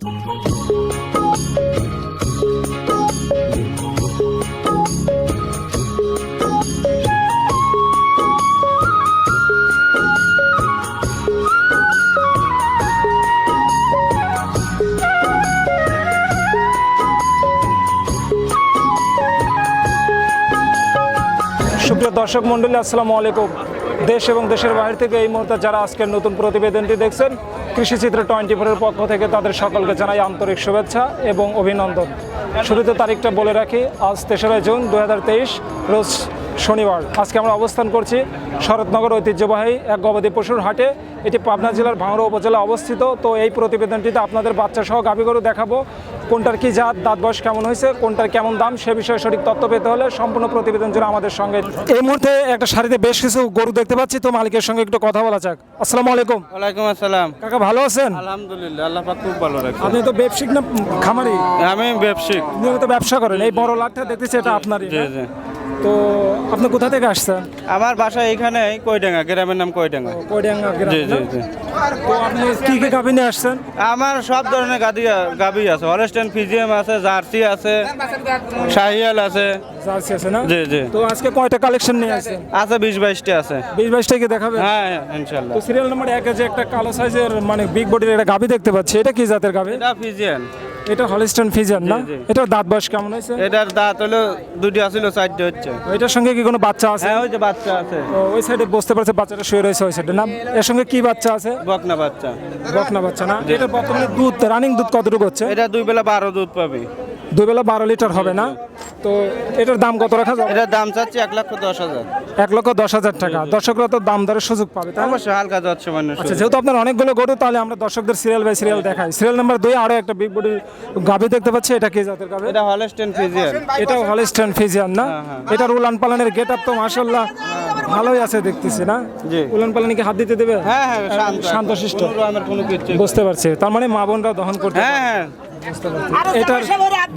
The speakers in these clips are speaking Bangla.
সুপ্রিয় দর্শক মণ্ডলী, আসসালামু আলাইকুম। দেশ এবং দেশের বাইরে থেকে এই মুহূর্তে যারা আজকের নতুন প্রতিবেদনটি দেখছেন কৃষিচিত্র টোয়েন্টি ফোরের পক্ষ থেকে তাদের সকলকে জানাই আন্তরিক শুভেচ্ছা এবং অভিনন্দন। শুরুতে তারিখটা বলে রাখি, আজ তেসরা জুন দু হাজার তেইশ, রোজ শনিবার। আজকে আমরা অবস্থান করছি শরৎনগর ঐতিহ্যবাহী এক গবাদি পশুর হাটে। এটি পাবনা জেলার ভাঙড়া উপজেলা অবস্থিত। তো এই প্রতিবেদনটিতে আপনাদের বাচ্চা সহ গাভী গরু দেখাবো। কোনটার কি জাত দাঁত বয়স কেমন হয়েছে কোনটার কেমন দাম সে বিষয়ে সঠিক তথ্য পেতে হলে সম্পূর্ণ প্রতিবেদন জুড়ে আমাদের সঙ্গে। এই মুহূর্তে একটা শাড়িতে বেশ কিছু গরু দেখতে পাচ্ছি তো মালিকের সঙ্গে একটু কথা বলা যাক। আসসালামু আলাইকুম। ওয়ালাইকুম আসসালাম। কাকা ভালো আছেন? আলহামদুলিল্লাহ আল্লাহ পাক খুব ভালো রাখছে আপনি তো ব্যবসায়িক না খামারি? আমি ব্যবসায়িক। নিয়মিত ব্যবসা করেন এই বড় লাটটা দেখতেছি এটা আপনারই জি জি। তো আপনি কোথা থেকে আসছেন? আমার বাসা এখানে কইডাঙ্গা গ্রামের নাম কইডাঙ্গা গ্রাম জি জি জি। তো আপনি কি কি গাভী নিয়ে আসছেন? আমার সব ধরনের গাদি গাবি আছে। হলস্টেন ফিজিয়াম আছে জার্সি আছে শাহিয়াল আছে। জার্সি আছে না? জি জি। তো আজকে কয়টা কালেকশন নিয়ে আসছেন? আছে বিশ বাইশটি আছে। বিশ বাইশটা কি দেখাবেন? হ্যাঁ ইনশাল্লাহ। তো সিরিয়াল নাম্বার একে যে একটা কালো সাইজের মানে বিগ বডির একটা গাভী দেখতে পাচ্ছি। এটা কি জাতের গাভী? এটা ফিজিয়ান এটা হলিস্টন ফিজার না। এটার দাঁত বয়স কেমন হয়েছে? এটার দাঁত হলো দুটি আসিল চারটে হচ্ছে। এটার সঙ্গে কি কোনো বাচ্চা আছে? হ্যাঁ ওই যে বাচ্চা আছে। ওই সাইডে বসতে পারছে বাচ্চাটা শুয়ে রয়েছে ওই সাইডে। না এর সঙ্গে কি বাচ্চা আছে? বকনা বাচ্চা। বকনা বাচ্চা না? এটা বর্তমানে দুধ রানিং দুধ কতটুকু হচ্ছে? এটা দুই বেলা বারো দুধ পাবি। দুই বেলা বারো লিটার হবে না? তো এটার দাম কত রাখা যাবে? এটার দাম চাচ্ছি এক লক্ষ দশ হাজার। এক লক্ষ দশ হাজার টাকা। দর্শকরা তো দাম দরের সুযোগ পাবে তাই অবশ্যই হালকা যাচ্ছে মানুষ আচ্ছা যেহেতু আপনার অনেকগুলো গরু তাহলে আমরা দর্শকদের সিরিয়াল বাই সিরিয়াল দেখাই। সিরিয়াল নাম্বার দুই আরও একটা বিগ বডি গাভি দেখতে পাচ্ছি। এটা কি জাতের গাভি? এটা হলস্টেন ফিজিয়ান এটাও হলিস্টান ফিজিয়ান না? এটার উলান পালানের গেট আপ তো মাশাল্লাহ ভালোই আছে দেখতেছি না। উলান পালানি কি হাত দিতে দেবে? হ্যাঁ হ্যাঁ শান্ত। কিছু বুঝতে পারছি। তার মানে মা বোনরা দহন করতে হ্যাঁ হ্যাঁ। এটার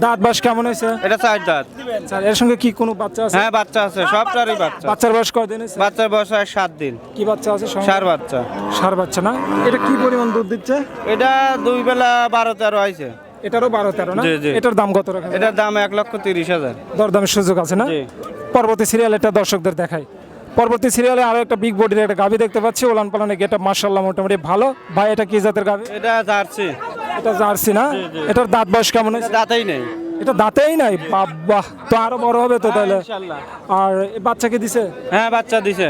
দাঁত বাস কেমন হয়েছে? এটা চার দাঁত। স্যার এর সঙ্গে কি কোনো বাচ্চা আছে? হ্যাঁ বাচ্চা আছে সবটারই বাচ্চা। বাচ্চার বয়স কয়দিন হয়েছে? বাচ্চার বয়স হয় সাত দিন। কি বাচ্চা আছে সার বাচ্চা। ষাঁড় বাচ্চা না? এটা কি পরিমাণ দুধ দিচ্ছে? এটা দুই বেলা বারো তেরো হয়েছে এটারও বারো তেরো না। এটার দাম কত রাখা এটার দাম এক লক্ষ তিরিশ হাজার। দরদামের সুযোগ আছে না? পরবর্তী সিরিয়াল এটা দর্শকদের দেখায় পরবর্তী সিরিয়ালে আরও একটা বিগ বডির একটা গাভি দেখতে পাচ্ছি। ওলান পালানে গেটা মার্শাল্লাহ মোটামুটি ভালো। ভাই এটা কি জাতের গাভি? এটা জার্সি। এটা জার্সি না? এটার দাঁত বয়স কেমন হয়েছে? দাঁতেই নেই। এটা দাঁতেই নাই? বাবা তো আরও বড় হবে তো তাহলে। আর বাচ্চাকে দিছে? হ্যাঁ বাচ্চা দিছে।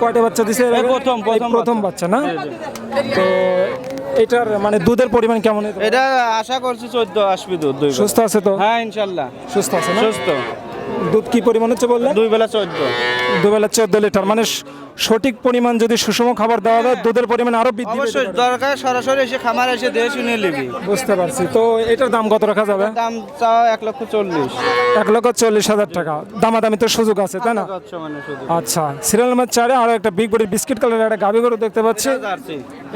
কয়টা বাচ্চা দিছে প্রথম, প্রথম প্রথম বাচ্চা। না? তো এটার মানে দুধের পরিমাণ কেমন এটা আশা করছি চোদ্দ আসবি দুধ সুস্থ আছে তো? হ্যাঁ ইনশাল্লাহ। সুস্থ আছে না? সুস্থ। দুধ কি পরিমাণ হচ্ছে বললে? দুই বেলা চোদ্দ। দুবেলা চোদ্দ লিটার। মানে সঠিক পরিমাণ যদি সুষম খাবার দেওয়া যায় দুধের পরিমাণ আরও বৃদ্ধি অবশ্যই দরকার সরাসরি এসে খামার এসে দিয়ে শুনে নিবি। বুঝতে পারছি। তো এটার দাম কত রাখা যাবে? দাম চাও এক লক্ষ চল্লিশ। এক লক্ষ চল্লিশ হাজার টাকা। দামাদামি তো সুযোগ আছে তাই না? মানে আচ্ছা সিরিয়াল নাম্বার চারে আরও একটা বিগ বডি বিস্কিট কালারের একটা গাভি গরু দেখতে পাচ্ছি।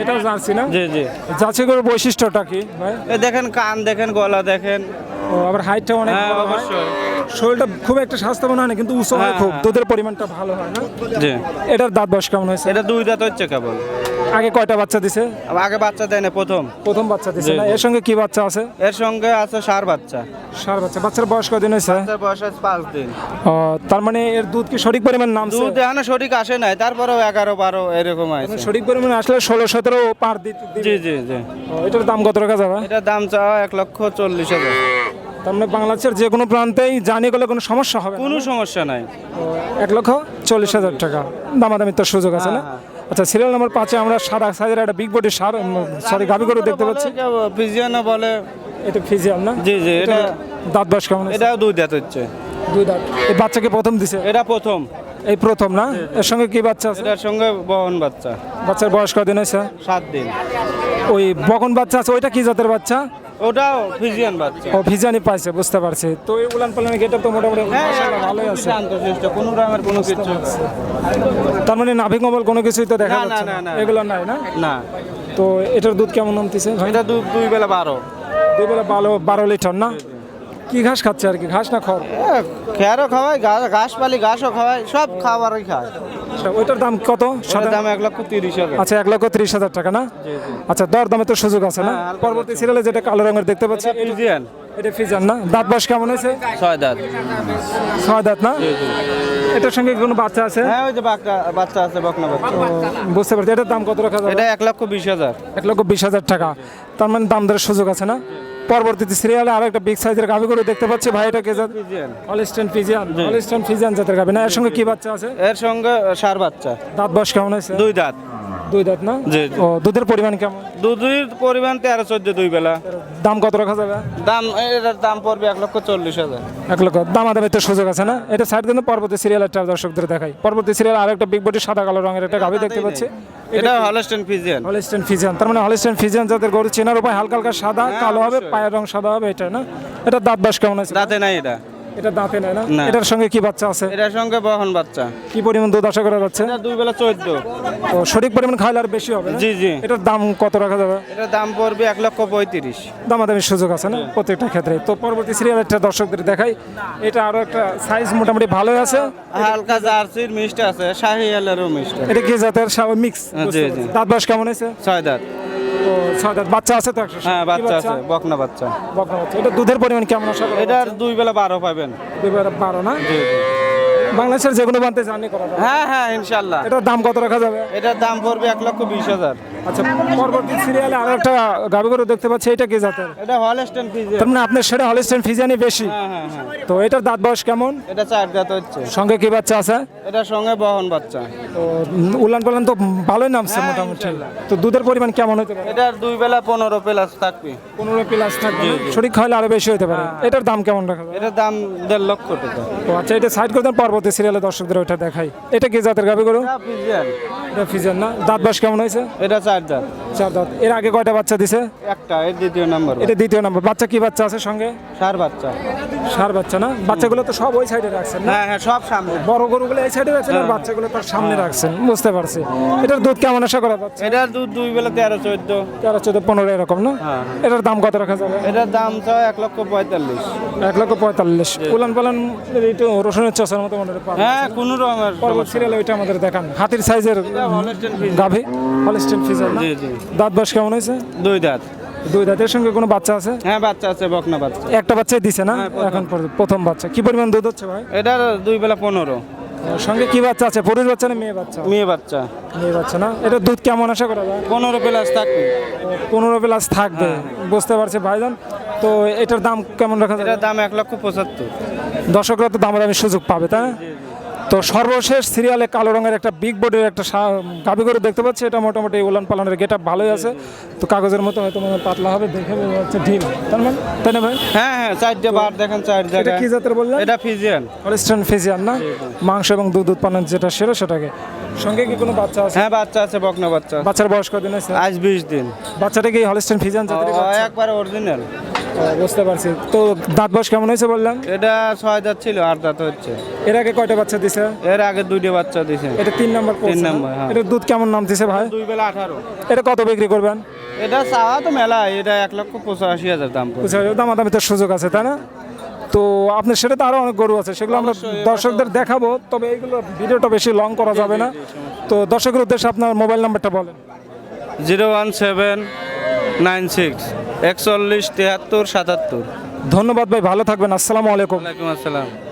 এটাও জানছি না? জি জি। যাচ্ছে গরুর বৈশিষ্ট্যটা কি ভাই? এ দেখেন কান দেখেন গলা দেখেন। ও আবার হাইটটা অনেক হ্যাঁ বড় হয়। শরীরটা খুব একটা স্বাস্থ্যবান হয় না কিন্তু উঁচু হয় হ্যাঁ, খুব। হ্যাঁ। দুধের পরিমাণটা ভালো হয় না? জি। এটার দাঁত বয়স কেমন হয়েছে? এটা দুই দাঁত হচ্ছে কেবল। আগে কয়টা বাচ্চা দিছে? আবার আগে বাচ্চা দেয় না প্রথম। প্রথম বাচ্চা দিছে জি, না? জি। এর সঙ্গে কি বাচ্চা আছে? এর সঙ্গে আছে সার বাচ্চা। সার বাচ্চা। বাচ্চার বয়স কদিন হয়েছে? বাচ্চার বয়স আছে পাঁচ দিন। ও, তার মানে এর দুধ কি সঠিক পরিমাণ নামছে? দুধ এখনও সঠিক আসে নাই তারপরেও এগারো বারো এরকম আছে। সঠিক পরিমাণ আসলে ষোলো সতেরো পার দিতে জি জি জি। এটার দাম কত টাকা যাবে? এটার দাম চাওয়া এক লক্ষ চল্লিশ হাজার। তার মানে বাংলাদেশের যে কোনো প্রান্তেই জানিয়ে গেলে কোনো সমস্যা হবে না। কোনো সমস্যা নাই। এক লক্ষ চল্লিশ হাজার টাকা দামাদামি তো সুযোগ আছে না? হ্যাঁ, আচ্ছা সিরিয়াল নাম্বার পাঁচে আমরা সাদা সাইজের একটা বিগ বডি সার সরি গাবি গরু দেখতে পাচ্ছি। ফিজিয়ানো বলে। এটা ফিজিয়াল না? জি জি এটা দাঁত বাস কেমন? এটাও দুই দাঁত হচ্ছে। দুই দাঁত। এই বাচ্চাকে প্রথম দিছে? এটা প্রথম। এই প্রথম না? এর সঙ্গে কি বাচ্চা আছে? এটার সঙ্গে বহন বাচ্চা। বাচ্চার বয়স কদিন হয়েছে? সাত দিন। ওই বকন বাচ্চা আছে ওইটা কি জাতের বাচ্চা? ওটাও ফিজিয়ান বাচ্চা। ও ভিজানি পাইছে বুঝতে পারছি। তো এই উলান পালানের গেটআপ তো মোটামুটি হ্যাঁ, মাশাআল্লাহ ভালোই আছে। কোনো রকমের কোনো কিছু তার মানে নাভি কমল কোনো কিছুই তো দেখা যাচ্ছে না। এগুলো নাই না? না। তো এটার দুধ কেমন নামতেছে? এটা দুই দুই বেলা বারো। দুই বেলা বারো বারো লিটার না? কি ঘাস খাচ্ছে আর কি? ঘাস না খড়? খেয়ারও খাওয়াই ঘা- ঘাস পালি ঘাসও খাওয়াই সব খাবারই খায়। আচ্ছা ওইটার দাম কত? সাদা দাম এক লক্ষ তিরিশ হাজার। আচ্ছা এক লক্ষ ত্রিশ হাজার টাকা না? জি জি। আচ্ছা দর দামে তো সুযোগ আছে না? হ্যাঁ, পরবর্তী সিরিয়ালে যেটা কালো রঙের দেখতে পাচ্ছি এটা ফিজিয়ান। এটা ফিজান না? দাঁত বয়স কেমন হয়েছে? ছয় দাঁত। ছয় দাঁত না? এটার সঙ্গে কোনো বাচ্চা আছে? হ্যাঁ ওই যে বাচ্চা বাচ্চা আছে বকনা বাচ্চা। বুঝতে পারছি এটার দাম কত রাখা যাবে? এটা এক লক্ষ বিশ হাজার। এক লক্ষ বিশ হাজার টাকা। তার মানে দাম দরের সুযোগ আছে না? পরবর্তীতে সিরিয়ালে আরও একটা বিগ সাইজের গাভি করে দেখতে পাচ্ছি। ভাই এটা কে জাত? Friesian Holstein Friesian Holstein Friesian জাতের গাভি। না এর সঙ্গে কি বাচ্চা আছে? এর সঙ্গে সার বাচ্চা। দাঁত বয়স কেমন আছে দুই দাঁত। দুই দাঁত না? জি, জি। ও দুধের পরিমাণ কেমন? দুধের পরিমাণ তেরো চোদ্দ দুই বেলা। দাম কত রাখা যাবে? দাম এটার দাম পড়বে এক লক্ষ চল্লিশ হাজার। এক লক্ষ। দাম আদামের তো সুযোগ আছে না? এটা সাইড কিন্তু পরবর্তী সিরিয়াল একটা দর্শকদের দেখাই। পরবর্তী সিরিয়াল আর একটা বিগ বডি সাদা কালো রঙের একটা গাভি দেখতে পাচ্ছি। এটা হলস্টেন ফিজিয়ান হলিস্টেন ফিজিয়ান তার মানে হলিস্টেন ফিজিয়ান যাদের গরু চেনার উপায় হালকা হালকা সাদা কালো হবে পায়ের রং সাদা হবে এটা না? এটা দাঁত বাস কেমন আছে? দাঁতে নাই এটা। এটা দাঁতে নেয় না। এটার সঙ্গে কি বাচ্চা আছে? এটার সঙ্গে বহন বাচ্চা। কি পরিমাণ দুধ আশা করা যাচ্ছে? দুই বেলা চোদ্দ। তো সঠিক পরিমাণ খাইলে আর বেশি হবে জি জি। এটার দাম কত রাখা যাবে? এটার দাম পড়বে এক লক্ষ পঁয়ত্রিশ। দামাদামির সুযোগ আছে না? প্রত্যেকটা ক্ষেত্রে। তো পরবর্তী সিরিয়াল একটা দর্শকদের দেখাই। এটা আরও একটা সাইজ মোটামুটি ভালোই আছে। হালকা জার্সির মিষ্টি আছে শাহি আলেরও মিষ্টি। এটা কি জাতের? মিক্স জি, জি। দাঁত বাস কেমন হয়েছে? ছয় দাঁত। ছয় দাঁত বাচ্চা আছে তো একশো হ্যাঁ বাচ্চা আছে বকনা বাচ্চা। বকনা বাচ্চা। এটা দুধের পরিমাণ কেমন আশা এটার দুই বেলা বারো পাবেন। দুই বেলা বারো না? জি। বাংলাদেশের যে কোনো বানতে জানি করা যাবে। হ্যাঁ হ্যাঁ ইনশাল্লাহ এটার দাম কত রাখা যাবে? এটার দাম পড়বে এক লক্ষ বিশ হাজার। আচ্ছা পরবর্তী সিরিয়ালে আরও একটা গাবি গরু দেখতে পাচ্ছি এটা কি জাতের? এটা হলস্টেন ফিজিয়ান তার মানে আপনার সেটা হলিস্টেন ফিজানি বেশি? হ্যাঁ হ্যাঁ হ্যাঁ। তো এটার দাঁত বয়স কেমন? এটা চার দাঁত হচ্ছে। সঙ্গে কি বাচ্চা আছে? এটার সঙ্গে বহন বাচ্চা। তো উলান পালান তো ভালোই নামছে মোটামুটি। তো দুধের পরিমাণ কেমন হতে পারে? এটার দুই বেলা পনেরো প্লাস থাকবে। পনেরো প্লাস থাকবে? সঠিক খাইলে আরও বেশি হতে পারে। এটার দাম কেমন রাখা যাবে? এটার দাম দেড় লক্ষ টাকা। আচ্ছা এটা সাইড করে দেন পরবর্তী সিরিয়ালে দর্শকদের ওইটা দেখাই। এটা কি জাতের গাবি করো এটা ফিজিয়ান না? দাঁত বাস কেমন হয়েছে? এটা চার দাঁত। চার দাঁত। এর আগে কয়টা বাচ্চা দিছে? একটা এর দ্বিতীয় নম্বর এটা দ্বিতীয় নম্বর। বাচ্চা কি বাচ্চা আছে সঙ্গে? সার বাচ্চা। সার বাচ্চা না? বাচ্চাগুলো তো সব ওই সাইডে রাখছেন হ্যাঁ হ্যাঁ সব সামনে। বড় গরুগুলো এই সাইডে রাখছেন আর বাচ্চাগুলো তার সামনে রাখছেন বুঝতে পারছি। এটার দুধ কেমন আশা করা যাচ্ছে? এটার দুধ দুই বেলা তেরো চোদ্দ। তেরো চোদ্দ পনেরো এরকম না? হ্যাঁ। এটার দাম কত রাখা যাবে? এটার দাম চাও এক লক্ষ পঁয়তাল্লিশ। এক লক্ষ পঁয়তাল্লিশ। উলান পালান একটু রসুনের চষার মতো মনে হয় হ্যাঁ কোনো রকমের সিরিয়ালে ওইটা আমাদের দেখান। হাতির সাইজের। গাভী হলিস্টেন ফিজার জি জি। দাঁত বয়স কেমন হয়েছে? দুই দাঁত। দুই দাঁতের সঙ্গে কোনো বাচ্চা আছে? হ্যাঁ বাচ্চা আছে বকনা বাচ্চা। একটা বাচ্চাই দিছে না? হ্যাঁ, এখন প্রথম বাচ্চা। কি পরিমাণ দুধ হচ্ছে ভাই? এটা দুই বেলা পনেরো। সঙ্গে কি বাচ্চা আছে? পুরুষ বাচ্চা না মেয়ে বাচ্চা? মেয়ে বাচ্চা। মেয়ে বাচ্চা না? এটা দুধ কেমন আশা করা যায়? পনেরো প্লাস থাকবে। পনেরো প্লাস থাকবে। হ্যাঁ, বুঝতে পারছি ভাইজান। তো এটার দাম কেমন রাখা যায়? এটার দাম এক লক্ষ পঁচাত্তর। দর্শকরা তো দামের আমি সুযোগ পাবে তাই? তো সর্বশেষ সিরিয়ালে কালো রঙের একটা বিগ বোর্ডের একটা গাবি গরু দেখতে পাচ্ছি। এটা মোটামুটি উলান পালানের গেট ভালোই আছে। তো কাগজের মতো হয়তো মনে পাতলা হবে দেখে হচ্ছে ঢিল। তার মানে তাই না ভাই? হ্যাঁ হ্যাঁ চারটে বার দেখেন চার এটা জায়গায়। কি জাতের বললেন? এটা ফিজিয়ান হলিস্টান ফিজিয়ান না? মাংস এবং দুধ উৎপাদন যেটা সেরা সেটাকে। সঙ্গে কি কোনো বাচ্চা আছে? হ্যাঁ বাচ্চা আছে বকনা বাচ্চা বাচ্চার বয়স কদিন আছে? আজ বিশ দিন। বাচ্চাটা কি হলিস্টান ফিজিয়ান জাতের একবার অরিজিনাল বুঝতে পারছি। তো দাঁত বয়স কেমন হয়েছে বললাম এটা ছয় দাঁত ছিল আট দাঁত হচ্ছে। এর আগে কয়টা বাচ্চা দিছে? এর আগে দুইটা বাচ্চা দিছে। এটা তিন নম্বর তিন নম্বর, হ্যাঁ। এটা দুধ কেমন নাম দিছে ভাই? দুই বেলা আঠারো। এটা কত বিক্রি করবেন? এটা চাওয়া তো মেলা এটা এক লক্ষ পঁচাশি হাজার দাম পারছি, দামাদামি তো সুযোগ আছে তাই না? তো আপনার সেটা তো আরও অনেক গরু আছে সেগুলো আমরা দর্শকদের দেখাবো তবে এইগুলো ভিডিওটা বেশি লং করা যাবে না। তো দর্শকের উদ্দেশ্যে আপনার মোবাইল নাম্বারটা বলেন। Zero one seven nine six একচল্লিশ তিয়াত্তর সাতাত্তর। ধন্যবাদ ভাই ভালো থাকবেন। আসসালামু আলাইকুম। ওয়ালাইকুম আসসালাম।